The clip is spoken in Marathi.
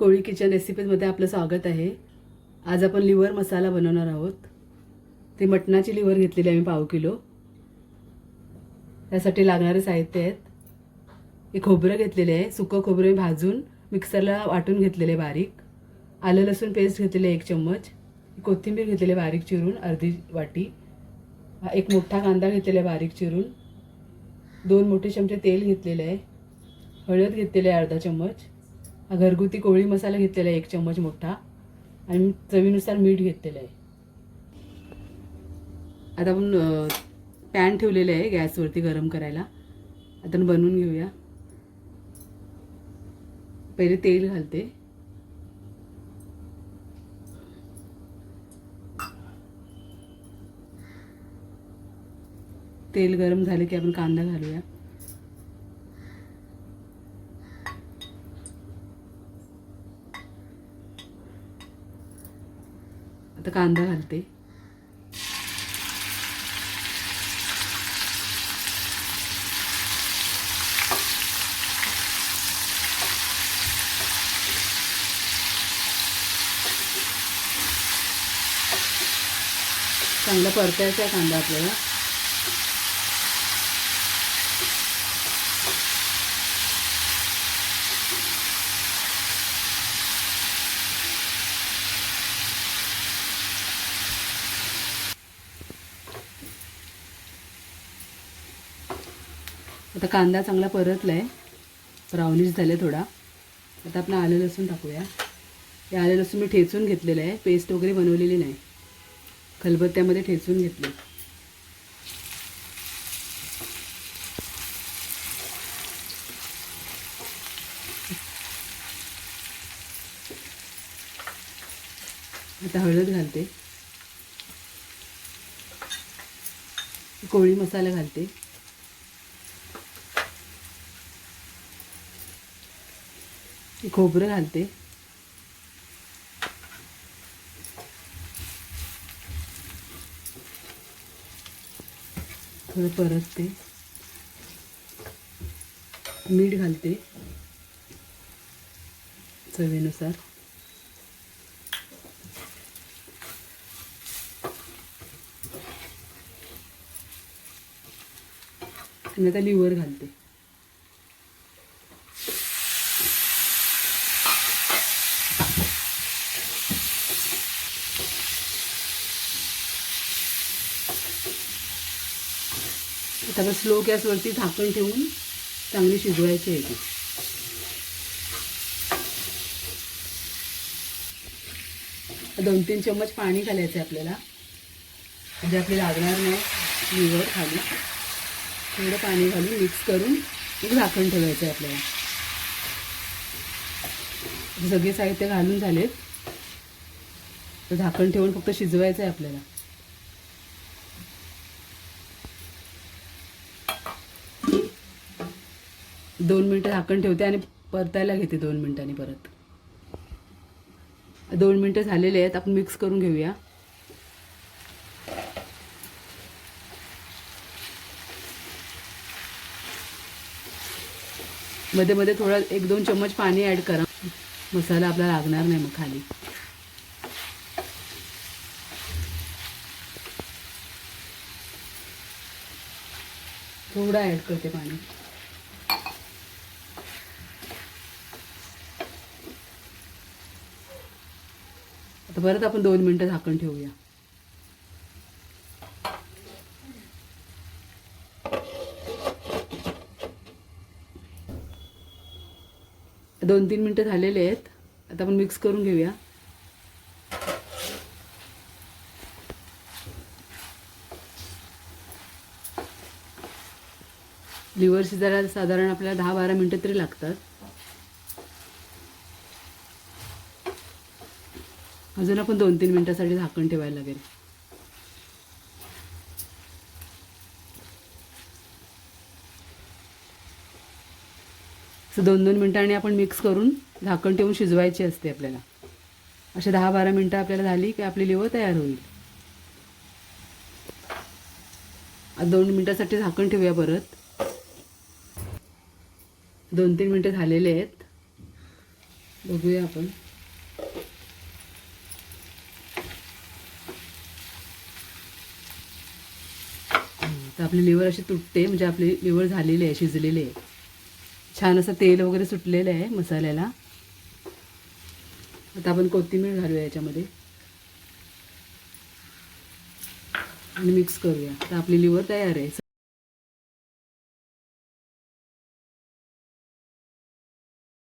कोळी किचन रेसिपीजमध्ये आपलं स्वागत आहे. आज आपण लिव्हर मसाला बनवणार आहोत. ते मटणाची लिव्हर घेतलेली आहे मी पाव किलो. त्यासाठी लागणारे साहित्य आहेत. हे खोबरं घेतलेले आहे. सुकं खोबरं मी भाजून मिक्सरला वाटून घेतलेले बारीक. आलं लसूण पेस्ट घेतलेले आहे एक चम्मच. कोथिंबीर घेतलेले आहे बारीक चिरून अर्धी वाटी. एक मोठा कांदा घेतलेला आहे बारीक चिरून. दोन मोठे चमचे तेल घेतलेले आहे. हळद घेतलेले आहे अर्धा चम्मच. हा घरगुती कोळी मसाला घेतलेला आहे एक चम्मच मोठा. आणि चवीनुसार मीठ घेतलेलं आहे. आता आपण पॅन ठेवलेलं आहे गॅसवरती गरम करायला. आता बनवून घेऊया. पहिले तेल घालते. तेल गरम झाले की आपण कांदा घालूया. आता कांदा घालते. चांगला परतायचा आहे कांदा आपल्याला. आता कांदा चांगला परतला आहे ब्राउनिश झाले थोडा. आता आपण आलं लसूण टाकूया. हे आलं लसूण मी ठेचून घेतलेलं आहे. पेस्ट वगैरे बनवलेली नाही. खलबत्त्यामध्ये ठेचून घेतले. आता हळद घालते. कोळी मसाला घालते. खोबरं घालते. थोडं परतते. मीठ घालते. चवीनुसार. आणि आता लिवर घालते. आता आपण स्लो गॅसवरती झाकण ठेवून चांगली शिजवायची आहे ती. दोन तीन चम्मच पाणी घालायचं आहे आपल्याला. म्हणजे आपली लागणार नाही लिवर खाली. थोडं पाणी घालून मिक्स करून एक झाकण ठेवायचं आहे आपल्याला. सगळे साहित्य घालून झालेत. तर झाकण ठेवून फक्त शिजवायचं आहे आपल्याला. दोन मिनटं झाकण ठेवते आणि परतायला घेते दोन मिनटांनी परत. दोन मिनटं झालेले आहेत आपण मिक्स करून घेऊया. मध्ये मध्ये थोडा एक दोन चम्मच पाणी ॲड करा. मसाला आपला लागणार नाही मग खाली. थोडा ॲड करते पाणी. आता परत आपण दोन मिनटं झाकण ठेवूया. दोन तीन मिनटं झालेले आहेत. आता आपण मिक्स करून घेऊया. लिव्हर शिजायला साधारण आपल्याला दहा बारा मिनटं तरी लागतात. अजून आपण दोन तीन मिनटासाठी झाकण ठेवायला लागेल. असं दोन दोन मिनटांनी आपण मिक्स करून झाकण ठेवून शिजवायची असते आपल्याला. अशा दहा बारा मिनटं आपल्याला झाली की आपली लिवं तयार होईल. दोन मिनटासाठी झाकण ठेवूया परत. दोन तीन मिनटं झालेले आहेत. बघूया आपण हं, तर आपली लिव्हर अशी तुटते म्हणजे आपली लिव्हर झालेली आहे शिजलेली आहे. छान असं तेल वगैरे सुटलेलं आहे मसाल्याला. आता आपण कोथिंबीर घालूया याच्यामध्ये. आणि मिक्स करूया. तर आपली लिव्हर तयार आहे.